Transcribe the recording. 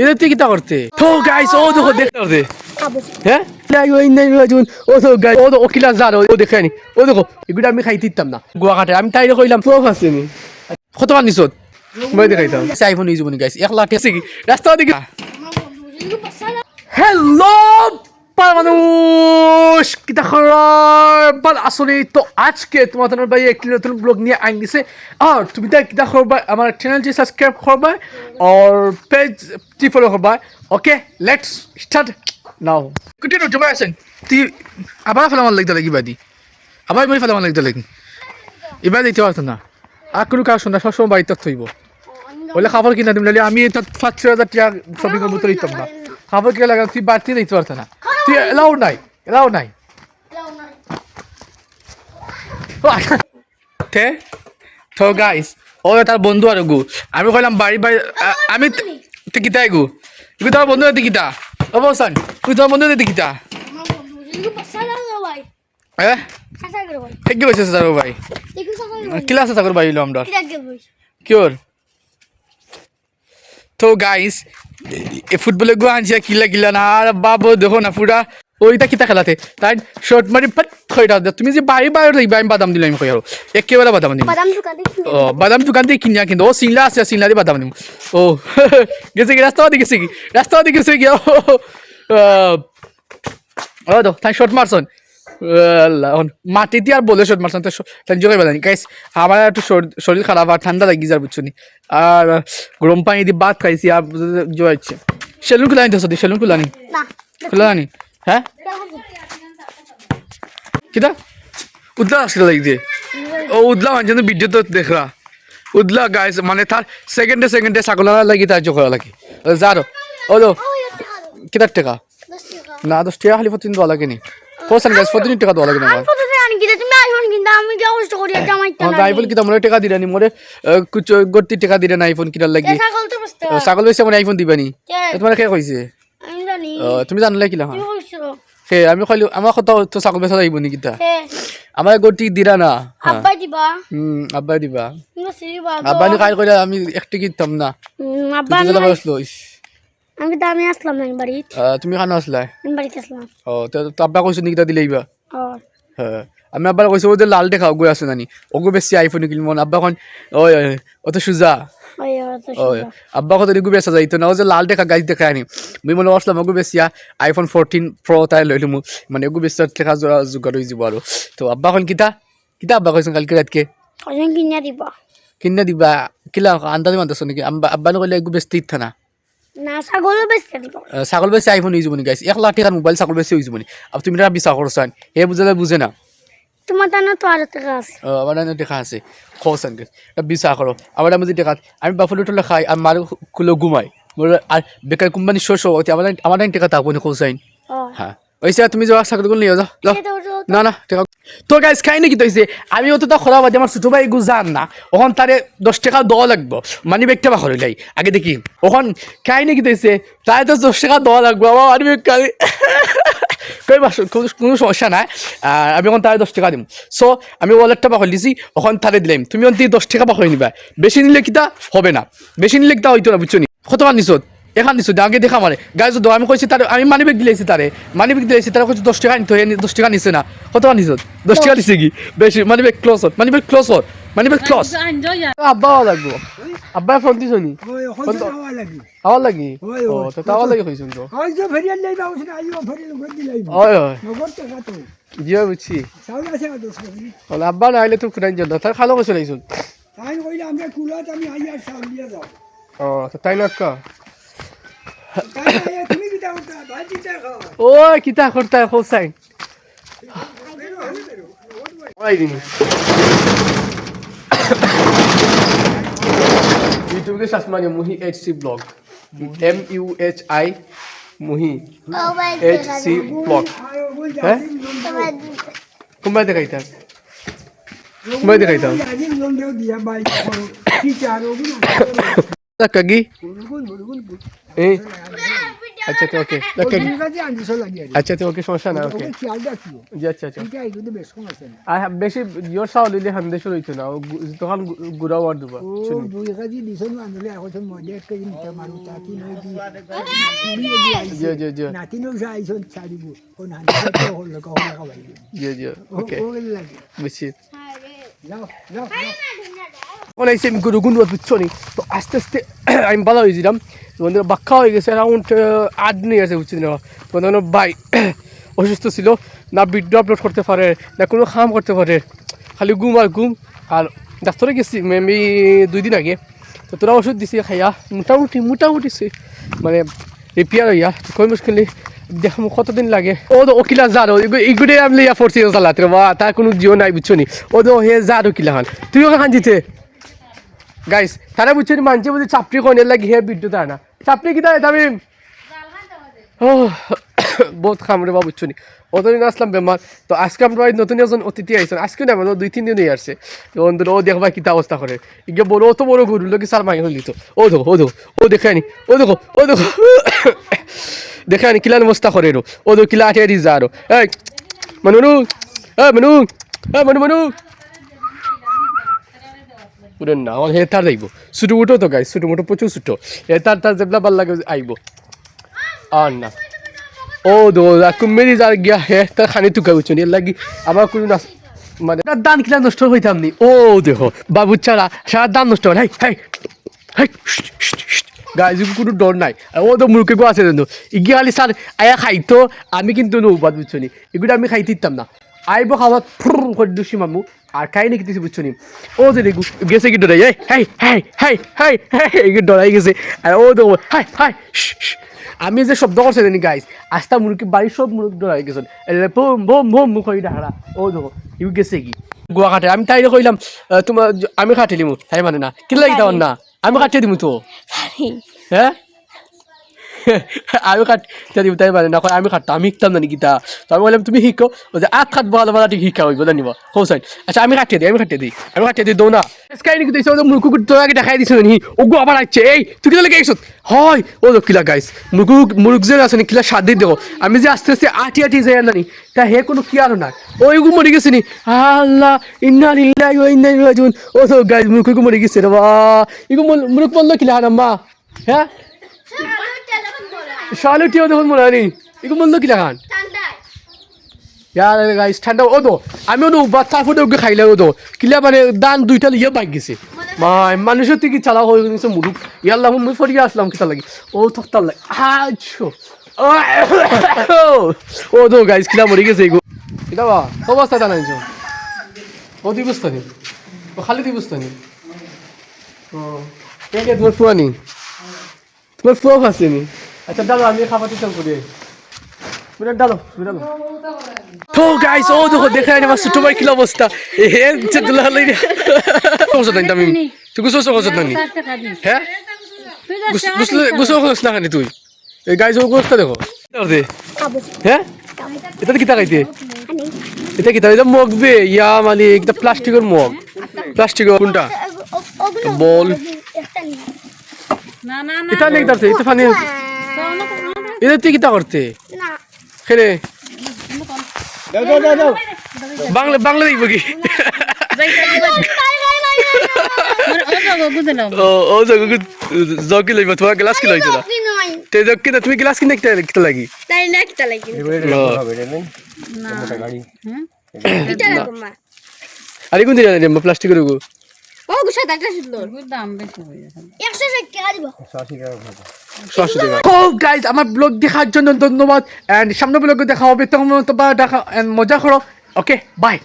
এটা তুই কিতা করতে? তো গাইস ও দেখো দেখতে করতে? হ্যাঁ? লাগো ইন্দাই রাজুন ও তো গাই ও তো ওকিলা জার ও দেখে নি। ও দেখো এগুলো আমি খাই দিতাম না। গোয়া কাটে আমি তাইলে কইলাম প্রফ আছে নি। কত মান নিছত? মই দেখাইতাম। আইফোন ইউজ বনি গাইস এক লাখ আছে কি? রাস্তা দেখি হ্যালো! মানুষ কিতা খবর আসলে তো আজকে তোমাদের ভাই একটি নতুন ব্লগ নিয়ে আইন দিছে। আর তুমি তাই কিতা করবা আমার চ্যানেলটি সাবস্ক্রাইব করবা আর পেজটি ফলো করবা। ওকে লেটস স্টার্ট নাও কুটিনো জমা আছেন। তুই আবার ফেলা আমার লাগতে লাগি বাদি আবার মই ফেলা আমার লাগতে লাগি। এবার দিতে পারতো না? আর কোনো কাজ শোনা সবসময় বাড়িতে থইব বলে খাবার কিনা দিম আমি এটা পাঁচ ছয় হাজার টাকা শপিং করব তো দিতাম না। খাবার কিনা লাগা তুই বাড়তি দিতে পারত না। তুই এলাও নাই এলাও নাই তে গাইস ও তার বন্ধু আর গু আমি কইলাম বাড়ি বাড়ি আমি তুই কিতাই গু তুই তোমার বন্ধু দিতে কিতা অবস্থান তুই তোমার বন্ধু দিতে কিতা হ্যাঁ ঠিক কি কইছিস তার ভাই ক্লাসে থাকর ভাই আমরা কিওর তো গাইস ফুটবলে গো আনছে কিলা কিলা না আর বাবু দেখো না পুরা। ওইটা কিতা খেলাতে? তাই শর্ট মারি পাট খইটা দে। তুমি যে বাড়ি বাইরে দিবা আমি বাদাম দিলাম আর একেবারে বাদাম দিম। বাদাম দোকান দেখি ও বাদাম দোকান থেকে কিনিয়া কিন্তু ও সিনলা আছে সিনলা দিয়ে বাদাম দিম। ও গেছে কি রাস্তা দিয়ে গেছে কি? রাস্তা দিয়ে গেছে কি ও তো তাই শর্ট মারছন মাটিতে আর বলে শর্ট মারছন গাইস আমার একটু শরীর খারাপ আর ঠান্ডা লাগি যার বুঝছ নি। আর গরম পানি দিয়ে ভাত খাইছি আর জোয়াইছে সেলুন খুলা নিতে সত্যি সেলুন খুলা নি না। খুলা নি হ্যাঁ? কিটা? উদলা আসলে লাগছে। ও উদলা মানে ভিডিও তো দেখরা উদলা গাইস মানে তার সেকেন্ডে সেকেন্ডে ছাগল লাগি তার চোখ লাগি। যারো ও কিতার টাকা? না দশ টাকা খালি প্রতিদিন দেওয়া লাগে নি কোসান গাইস প্রতিদিন টাকা দেওয়া লাগে না আইফোন কিনতে আমি কি কষ্ট করি এটা আমার আমার আইফোন কিতা মনে টাকা দিরা নি মোরে গতি টাকা দিরা না আইফোন কিনার লাগি। ছাগল বেশি মানে আইফোন দিবানি? তোমার কে কইছে? তুমি জানলে কিলা তুমি হে আমি কইলো আমার কথা তো ছাগল বেচা যাইব নি কিতা? আমার দিরা না হ্যাঁ। আব্বা দিবা? হুম আব্বা দিবা। আব্বা নি কাজ করে আমি একটু কিনতাম না। আব্বা আমি আমি তো আমি আসলাম না বাড়ি। তুমি খানো আসলা? আমি বাড়িতে আসলাম। ও তো আব্বা কইছো নি কিতা দিলেইবা ও। হ্যাঁ। আমি আব্বা কইছো ও যে লাল দেখা গৈ আছে নানি। ওগো বেশি আইফোন কিনব আব্বা কোন ওই তো সুজা। আব্বা কত দিগু বেসা যাইতো না ও যে লাল দেখা গাছ দেখা আনি। মুই মনে আসলাম ওগো বেশিয়া আইফোন ফোরটিন প্রো তাই লইলো মু মানে ওগো বেশি দেখা জোড়া জোগাড় হয়ে যাব আৰু তো আব্বা কোন কিতা? কিতা আব্বা কইছো কালকে রাতকে? কিনিয়া দিবা। কিনা দিবা। কিলা আন্দাজ মানতেছ নেকি? আব্বা আব্বা নকলে এগো বেশি ইচ্ছা না। না ছাগল বেচতে দিব। ছাগল আইফোন ইউজ বনি গাইছে এক লাখ টাকার মোবাইল ছাগল বেছি ইউজ বনি আর তুমি এটা বিশ্বাস করছেন হে বুঝালে বুঝে না। তোমার টানা তো আরও টাকা আছে। আমার না টাকা আছে। খোসান গেছে এটা বিশ্বাস করো আমার আমি দেখা আমি বাফলো টলে খাই আর মার খুলে ঘুমাই। আর বেকার কোম্পানি শোষ শো আমার আমার টাকা থাকব না খোসাইন হ্যাঁ ওইসে তুমি যাওয়া ছাগল নিয়ে যাও না না তো গাইজ খাই নাকি তৈছে আমি অত তা খরা বাদে আমার ছোট ভাই এগু যান না। ওখান তারে দশ টাকা দেওয়া লাগবো। মানে ব্যাগটা বা খরচ লাই আগে দেখি। ওখান খাই নাকি তৈছে তাই তো দশ টাকা দেওয়া লাগবো। আমার আমি কালি কই বাস কোনো সমস্যা নাই। আর আমি ওখান তারে দশ টাকা দিম। সো আমি ওয়ালেটটা বা দিছি ওখান তারে দিলাম তুমি অন্তি দশ টাকা বা নিবা। বেশি নিলে কিতা? হবে না। বেশি নিলে কিতা হইতো না বুঝছ নি? কতবার নিছত এখান দিছো আগে দেখা মারে। গাই যদি আমি কইছি তারে আমি মানি ব্যাগ দিলেছি তারে। মানি ব্যাগ দিলেছি তারা কইছে দশ টাকা নিতে দশ টাকা নিছে না। কতবার নিছত দশ টাকা দিছে কি? বেশি। মানি ব্যাগ ক্লোজ হত মানি ব্যাগ ক্লোজ হত মানি ব্যাগ ক্লোজ আব্বা লাগবো। আব্বা ফোন দিছো নি? আওয়া লাগি। ও। তো তাওয়া লাগি কইছুন তো? ওই যে ফেরিয়াল আইও ফেরিয়াল গদি লাইবা ওই ওই। টাকা তো জিও বুঝছি। চাউল আছে বলে আব্বা না আইলে তো জন্য তার খালো কইছো লাইছুন তাই কইলে আমরা কুলাত আমি দিয়ে যাও। ও তো তাই লক্কা ও কিতা করতা হোসাইন ওই দিন। ইউটিউব কে সার্চ মানে Muhi H C blog M U H I Muhi H C blog হ্যাঁ কোনবাই দেখাইতা কোনবাই দেখাইতা দিয়া বাই কি চারো কি কাগি বুলবুল বুলবুল এই। আচ্ছা তো ওকে। লাগিয়ে আচ্ছা তো ওকে সমস্যা না ওকে জি আচ্ছা আচ্ছা। এটা এগুলো বেশ কম আছে না আর বেশি ইয়োর সাউল দিলে হান্দে শুরু হইতো না। তখন গু- গুড়াও আর দুই কেজি দিছ না এখন মধ্যে এক কেজি মারু তাকি নই দি? কুড়ি জি জি। জি নাতিনো আইছ ছাড়িব ও নাতি হল কো হল কো জি জি ওকে। বুঝছি। যাও যাও। এসে আমি গরু গুন্ডু বুঝছ নি তো আস্তে আস্তে আমি ভালো হয়েছিলাম তো বন্ধুরা বাক্কা হয়ে গেছে অ্যারাউন্ড আট দিন গেছে বুঝছি না বন্ধু ভাই অসুস্থ ছিল, না ভিডিও আপলোড করতে পারে, না কোনো কাম করতে পারে, খালি ঘুম আর ঘুম। আর ডাক্তারে গেছি মেবি দুই দিন আগে। তো তোরা ওষুধ দিছি খাইয়া, মোটামুটি মোটামুটি মানে রিপেয়ার হইয়া, কই মুশকিল দেখ কতদিন লাগে। ও তো ওকিলা যার এগুলো আমি ইয়া ফোরছি চালাতে বা তার কোনো জিও নাই বুঝছ নি ও তো হে যার ওকিলা খান। তুই ওকে খান জিতে। গাইস তারা বুঝছ নি মানছে বলছে চাপড়ি কোনের লাগি হে বিদ্যুৎ তার না চাপড়ি কি তাই ও বহুত খামরে বা বুঝছ নি অতদিন আসলাম বেমার তো আজকে আমরা নতুন একজন অতিথি আইসেন আজকে না মানে দুই, তিন দিন হয়ে আসছে। বন্ধুরা, ও দেখবা কিতা অবস্থা করে। ইগে বড় অত বড় গরু লোকে সার মাই হলি তো। ও দেখো ও দেখো, ও দেখে আনি, ও দেখো ও দেখো। দেখে আনি কিলান অবস্থা করে ও দেখো, কিলা আটে যা রো এই, মানু এই মানু এই, মানু মানু। পুরো না আমার হে তার যাইব। ছোটো মোটো তো গাই ছোটো মোটো প্রচুর ছোটো হে তার তার যেগুলা ভালো লাগে আইব। আর না। ও দো কুমেরি যার গিয়া হে তার খানি টুকা উঠছেন এর লাগি আমার কোনো না মানে তার দান কিলা নষ্ট হইতাম নি। ও দেখো বাবু চারা সারা দান নষ্ট হয় হাই হাই হাই গাইজ কোনো ডর নাই। ও তো মুরুকে গো আছে কিন্তু ইগি খালি স্যার আয়া খাইতো আমি কিন্তু নৌবাদ বুঝছ নি। এগুলো আমি খাইতে দিতাম না। আইব খাওয়া ফুর করে দুষি মামু। আর খাই নাকি কিছু বুঝছ নি? ও যে দেখু গেছে কি ডরাই হাই হাই হাই হাই হাই ডরাই গেছে। আর ও তো হাই হাই আমি যে শব্দ করছে জানি গাইজ আস্তা মুরগি বাড়ির সব মুরগি ডরাই গেছে বোম বোম বোম মুখ ডাহারা ও দেখো ইউ গেছে কি? গোয়া কাটে আমি তাই কইলাম তোমার আমি কাটিলি মু তাই মানে না কি লাগি না আমি কাটিয়ে দিমু তো। হ্যাঁ? আমি কাটতে দিব তাই মানে না কয় আমি কাটতাম আমি শিখতাম না গীতা তো আমি বললাম তুমি ও যে আখ খাট বলা বলা ঠিক শিক্ষা হইব, জানিব? হৌ সাইড আচ্ছা আমি কাটিয়ে দিই আমি কাটিয়ে দিই আমি কাটিয়ে দিই দৌ না স্কাই নাকি দিছে ও মুরকু তোর আগে দেখাই দিছ নি ও গো আবার এই তুই কি হয় ও কিলা গাইস মুরগু মুরগ যে আছে নি, কিলা দিয়ে দেখো। আমি যে আস্তে আস্তে আটি আটি যাই না নি তা হে কোনো কি আর না ওই গু মরে গেছে নি। আল্লাহ ইন্না লিল্লাহি ওয়া ইন্না ইলাইহি রাজিউন ও তো গাইস গেছে রে বা ইগু মুরগ বলল কিলা হারাম্মা হ্যাঁ শালু টিও দেখুন মনে হয়নি। এগুলো মন্দ কি লাগান ইয়ার গাইস ঠান্ডা ও তো আমি ওনো বাচ্চা ফুটে ওকে খাইলে ও তো। কিলা মানে দান দুইটা লিয়ে বাইক গেছে। মাই মানুষের থেকে চালা হয়ে গেছে মুরুক ইয়াল্লাহ মুই ফরিয়ে আসলাম কিতা লাগে। ও থকতার লাগে। আচ্ছা। ও তো গাইস কিলা মরে গেছে এগো কিতা বা অবস্থা তা নাইছো ও তুই বুঝতে নি। ও খালি তুই বুঝতে নি। ও তোমার ফুয়ানি? তোমার ফুয়া ফাসেনি আচ্ছা ডালো আমি খাবারটি চাল করি পুরো ডালো পুরো তো গাইস ও দেখো দেখে আনি আমার ছোট ভাই কি অবস্থা এ লই তাই আমি তুই গুছো কোসো তাই হ্যাঁ গুসলে গুছো কোস না খানি তুই এই গাইস ও কোসটা দেখো হ্যাঁ এটা কি তাকাইতে এটা কি মগ বে ইয়া মানে একটা প্লাস্টিকের মগ প্লাস্টিকের কোনটা বল না না না এটা নেই এটা ফানি এটা তুই কিতা করতে? না। খেলে। বাংলা বাংলা দেখব কি? ও জগু জগি তোমার গ্লাস কি কি নয় তে জগি না তুমি গ্লাস কিনে কিতা কিতা লাগি? তাই না একটা লাগি। না। আরে কোন দিন জানি প্লাস্টিকের গো ও গুছা দাটা সুন্দর দাম বেশি হয়ে যাবে। 100 টাকা দিব। সরাসরি দেখা ও গাইস আমার ব্লগ দেখার জন্য ধন্যবাদ। এন্ড সামনে ব্লগে দেখা হবে তোমার দেখা অ্যান্ড মজা করো। Okay bye